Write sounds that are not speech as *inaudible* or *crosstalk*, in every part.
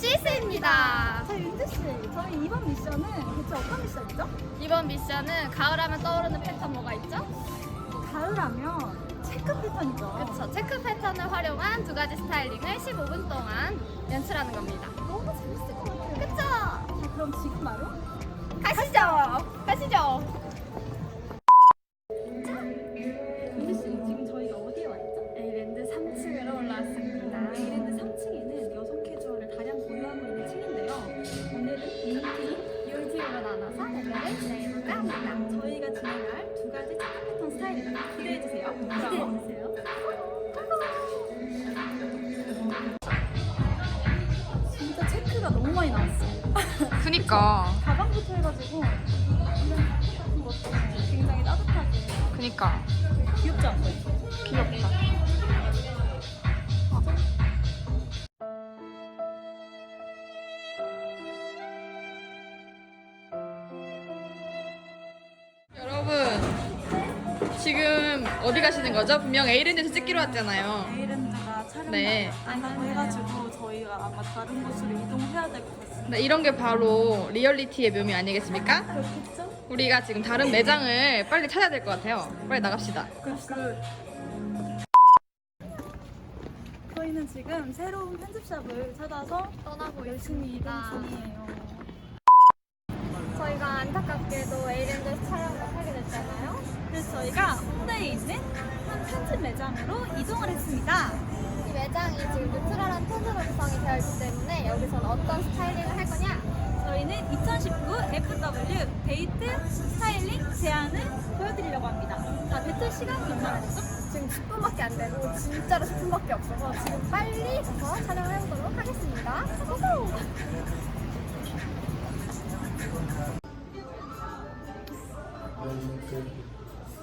시스입니다. 저희 윤지씨, 저희 이번 미션은 대체 어떤 미션이죠? 이번 미션은 가을하면 떠오르는 패턴 뭐가 있죠? 가을하면 체크 패턴이죠. 그렇죠. 체크 패턴을 활용한 두 가지 스타일링을 15분 동안 연출하는 겁니다. 너무 저희가 진행할 두 가지 체크 패턴 스타일입니다. 기대해 주세요. 기대해 주세요. 진짜 체크가 너무 많이 나왔어. 그니까 *laughs* 가방부터 해가지고 이런 것도 굉장히 따뜻하게 그니까 귀엽지 않아요? 지금 어디 가시는 거죠? 분명 에이랜드에서 찍기로 했잖아요 에이랜드가 촬영 네. 나간다고 해가지고 저희가 아마 다른 곳으로 이동해야 될 것 같습니다. 네, 이런 게 바로 리얼리티의 묘미 아니겠습니까? 그렇겠죠? 우리가 지금 다른 매장을 빨리 찾아야 될 것 같아요 빨리 나갑시다 그, 그 저희는 지금 새로운 편집샵을 찾아서 떠나고 열심히 이동 있습니다. 중이에요. 저희가 안타깝게도 에이랜드에서 촬영을 하게 됐잖아요. 그래서 저희가 홍대에 있는 한 편집 매장으로 이동을 했습니다. 이 매장이 지금 뉴트럴한 톤으로 구성이 되어 있기 때문에 여기서는 어떤 스타일링을 할 거냐? 저희는 2019 FW 데이트 스타일링 제안을 보여드리려고 합니다. 자, 배틀 시간이 얼마나 되죠? 지금 10분밖에 안 되고 진짜로 10분밖에 없어서 지금 빨리 가서 촬영을 해보도록 하겠습니다. 고고!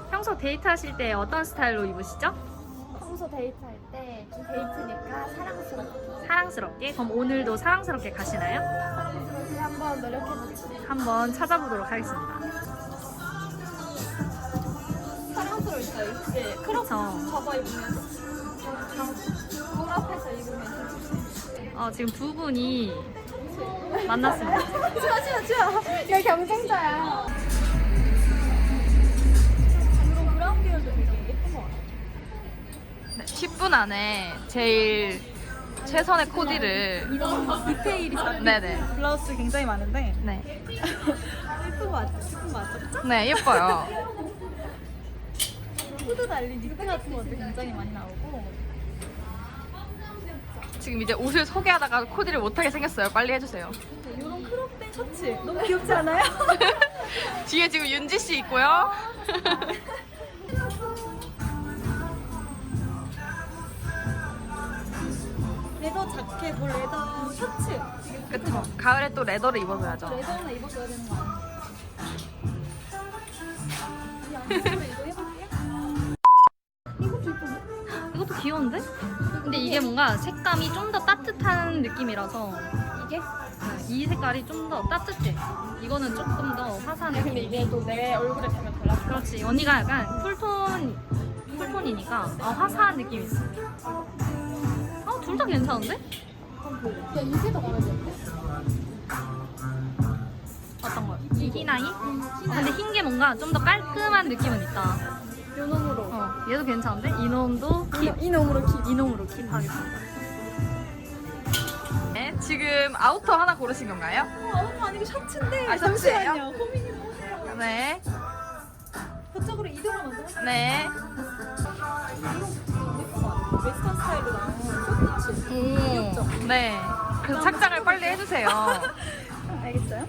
평소 데이트하실 때 어떤 스타일로 입으시죠? 평소 데이트할 때좀 데이트니까 사랑스럽게 사랑스럽게? 그럼 오늘도 사랑스럽게 가시나요? 사랑스럽게 한번 노력해보겠습니다. 한번 찾아보도록 하겠습니다. 사랑스러울까 이게 크롭 그쵸. 접어 입으면 물 앞에서 입으면 어, 지금 두 분이 만났습니다. 좋아 좋아 좋아 이거 경쟁자야 안에 제일 최선의 코디를 이런 디테일이 싹 네네. 블라우스 굉장히 많은데 네, *laughs* 예쁜 거 맞죠? 예쁜 거 맞죠? 네 예뻐요. 후드 달린 니트 같은 것도 굉장히 많이 나오고 지금 이제 옷을 소개하다가 코디를 못하게 생겼어요. 빨리 해주세요. 이런 크롭된 셔츠 너무 귀엽지 않아요? *laughs* 뒤에 지금 윤지 씨 있고요. *laughs* 레더 자켓, 뭐 레더 셔츠 그쵸. 가을에 또 레더를 입어줘야죠. 레더는 입어줘야 되는 거 안쪽으로 이거 해볼게요 이것도 예쁜데? 이것도 귀여운데? 근데 이게 뭔가 색감이 좀 더 따뜻한 느낌이라서 이게? 이 색깔이 좀 더 따뜻해. 이거는 조금 더 화사한 느낌. 근데 이게 또 내 얼굴에 되면 달라 그렇지. 언니가 약간 쿨톤, 쿨톤이니까 아, 화사한 느낌이 있어. 아, 둘다 괜찮은데? 야 마음에 드는데? 어떤 거? 이? 어, 근데 흰 게 뭔가 좀 더 깔끔한 느낌은 있다. 요 놈으로 어, 얘도 괜찮은데? 이놈도 킵. 이 놈으로 키 이놈으로 킵하겠습니다. 네, 지금 아우터 하나 고르신 건가요? 어, 아무도 아니고 셔츠인데 아, 셔츠예요? 잠시만요 고민이 너무 돼요 네. 그쪽으로 이동을 먼저 할까요? 네. 웨스턴 스타일로 나온 셔츠 오. 네. 그래서 착장을 빨리 해주세요. *laughs* 알겠어요?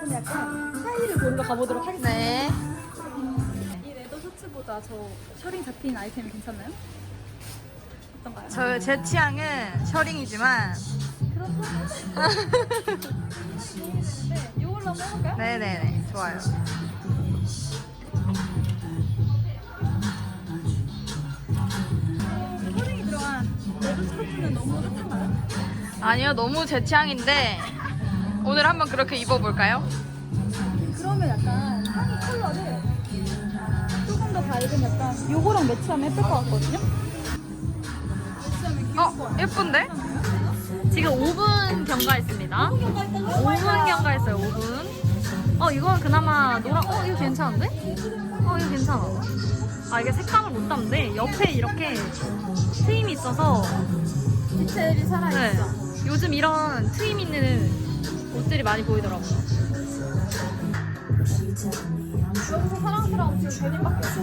그럼 약간 스타일을 보러 가보도록 하겠습니다 네. 이 레더 셔츠보다 저 셔링 잡힌 아이템이 괜찮나요? 어떤가요? 저, 제 취향은 셔링이지만. *laughs* 네, 이걸로 한번 해볼까요? 네네네. 좋아요. 아니요, 너무 제 취향인데. 오늘 한번 그렇게 입어볼까요? 그러면 약간 상의 컬러를 조금 더 밝은 약간 요거랑 매치하면 예쁠 것 같거든요? 어, 예쁜데? 지금 5분 경과했습니다. 5분 경과했어요. 5분. 어 이건 그나마 노랑. 어 이거 괜찮은데? 어 이거 괜찮아. 아 이게 색감을 못 담는데 옆에 이렇게 트임이 있어서 디테일이 네. 살아있어. 요즘 이런 트임 있는 옷들이 많이 보이더라고요. 여기서 사랑스러운 지금 데님밖에 없어.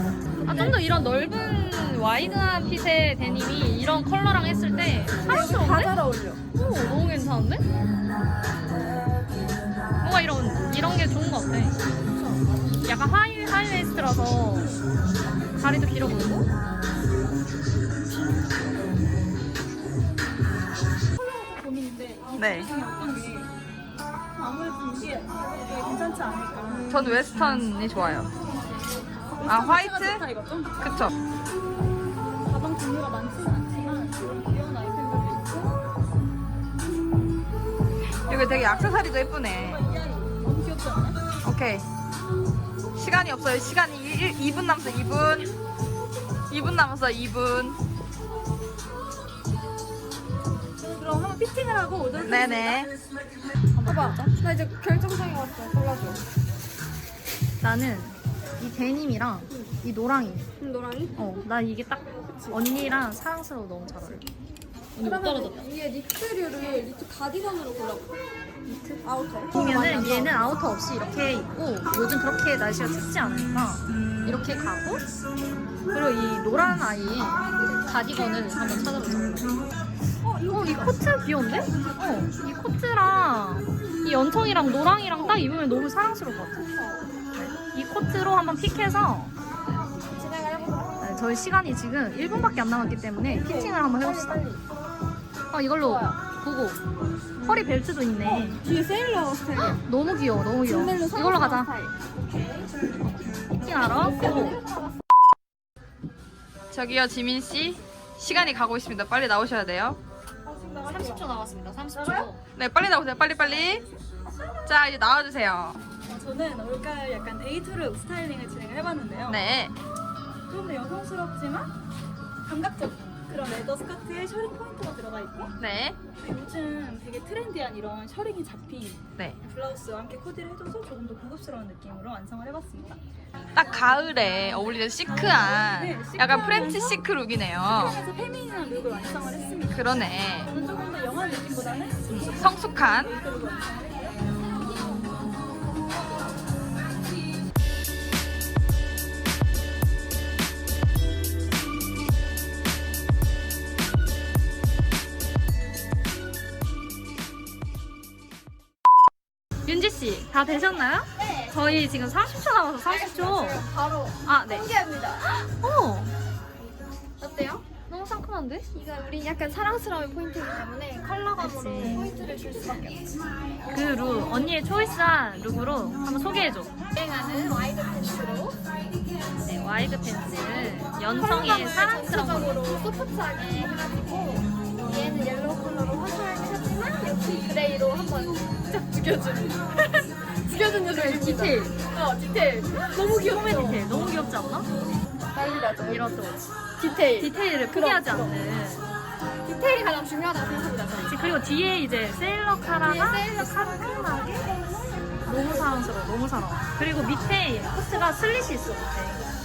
아, 좀 더 이런 넓은 와이드한 핏의 데님이 이런 컬러랑 했을 때다 사랑스러운데? 잘 어울려. 오, 너무 괜찮은데? 뭔가 이런, 이런 게 좋은 것 같아. 약간 하이, 하이웨스트라서 다리도 길어 보이고. 네. 괜찮지 않을까. 전 웨스턴이 좋아요. 아, 화이트? 그쵸? 가방 종류가 많지는 않지만 귀여운 아이템들도 있고 이거 되게 액세서리도 예쁘네. 너무 귀엽지 않아? 오케이. 시간이 없어요. 시간이 1, 2분 남았어. 2분. 2분 남았어. 2분. 한번 피팅을 하고 오도록 네네. 봐봐. 나 이제 결정장애 왔어. 골라줘. 나는 이 데님이랑 이 노랑이. 음, 노랑이? 어, 나 이게 딱 언니랑 사랑스러워 너무 잘 어울려. 언니 못 떨어졌다. 이게 니트류를 니트 가디건으로 골라볼까? 니트? 아우터? 보면은 얘는 아우터 없이 이렇게 입고 요즘 그렇게 날씨가 춥지 않으니까 이렇게 가고 그리고 이 노란 아이 가디건을 한번 찾아보자. 어, 이거 이 코트 귀여운데? 어, 이 코트랑 이 연청이랑 노랑이랑 딱 입으면 너무 사랑스러울 것 같아. 네, 이 코트로 한번 픽해서 네, 저희 시간이 지금 1분밖에 안 남았기 때문에 피팅을 한번 해봅시다. 어, 이걸로 보고 허리 벨트도 있네. 뒤에 세일러. 너무 귀여워, 너무 귀여워. 이걸로 가자. 스타일. 피팅하러 고! 저기요, 지민 씨. 시간이 가고 있습니다. 빨리 나오셔야 돼요. 30초 남았습니다. 30초. 네, 빨리 나오세요. 빨리 빨리. 자, 이제 나와 주세요. 어, 저는 올가을 약간 데이트룩 스타일링을 진행을 해봤는데요. 네. 좀 더 여성스럽지만 감각적인 그런 레더 스커트에 셔링 포인트가 들어가 있고 네. 요즘 되게 트렌디한 이런 셔링이 잡힌 네. 블라우스와 함께 코디를 해줘서 조금 더 고급스러운 느낌으로 완성을 해봤습니다. 딱 가을에 어울리는 시크한 약간 프렌치 시크 룩이네요. 그래서 페미닌한 룩을 완성을 했습니다. 그러네. 저는 조금 더 영한 느낌보다는 성숙한. 룩을 완성을 했고 다 되셨나요? 네. 저희 지금 30초 남아서 30초. 바로 아, 네. 공개합니다. 어, 어때요? 너무 상큼한데? 이거 우리 약간 사랑스러운 포인트이기 때문에 컬러감으로. 포인트를 줄 수밖에 없어. 그 룩, 언니의 초이스한 룩으로 한번 소개해줘. 유행하는 와이드 팬츠로 네, 와이드 팬츠. 연청의 사랑스러운 거. 전체적으로 소프트하게 해가지고 얘는 옐로우 컬러로 화사하게 했지만 역시 그레이로 한번 쫙 죽여주는 *laughs* 죽여주는 느낌입니다. 디테일. 어 디테일 너무 귀엽죠? 디테일. 너무 귀엽지 않나? 난리 나죠. 이런 또 디테일 디테일을 포기하지 그럼. 않는. 디테일이 가장 중요하다고 생각합니다. 저는. 그치, 그리고 뒤에 이제 세일러 카라가 뒤에 세일러 상큼하게 너무 사랑스러워, 너무 사랑워. 그리고 밑에 코트가 슬릿이 있어, 밑에.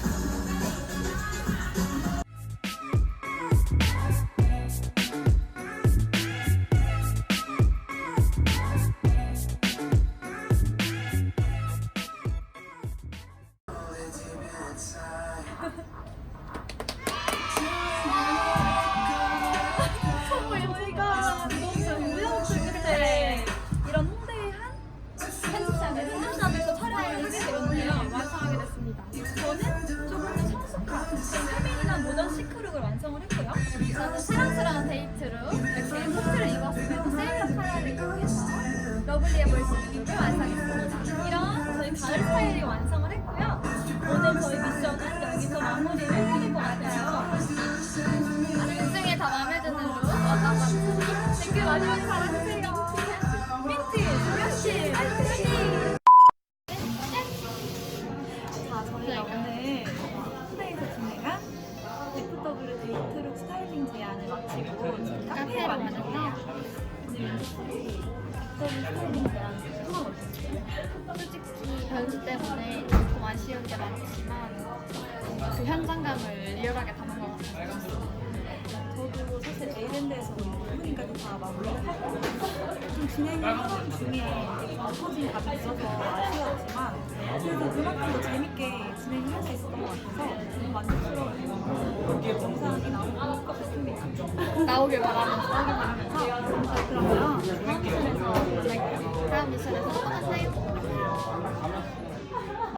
데이트룩 스타일링 제안을 마치고 지금 카페에 카페로 왔는데요. 왔는데요. 오늘 솔직히 변수 때문에 조금 아쉬운 게 많지만 그 현장감을 리얼하게 담은 것 같아요. 저도 사실 에이랜드에서 오프닝까지 다 마무리를 하고 좀 진행하는 중에 터진 감이 있어서 아쉬웠지만 그래도 그만큼 더 재밌게 진행을 할 수 있었던 것 같아서 너무 만족스러운 영상이 나온 것 같습니다. 나오길 바라면서 자, 그러면 다음 만날게요. 다음 미션에서 또 만나요.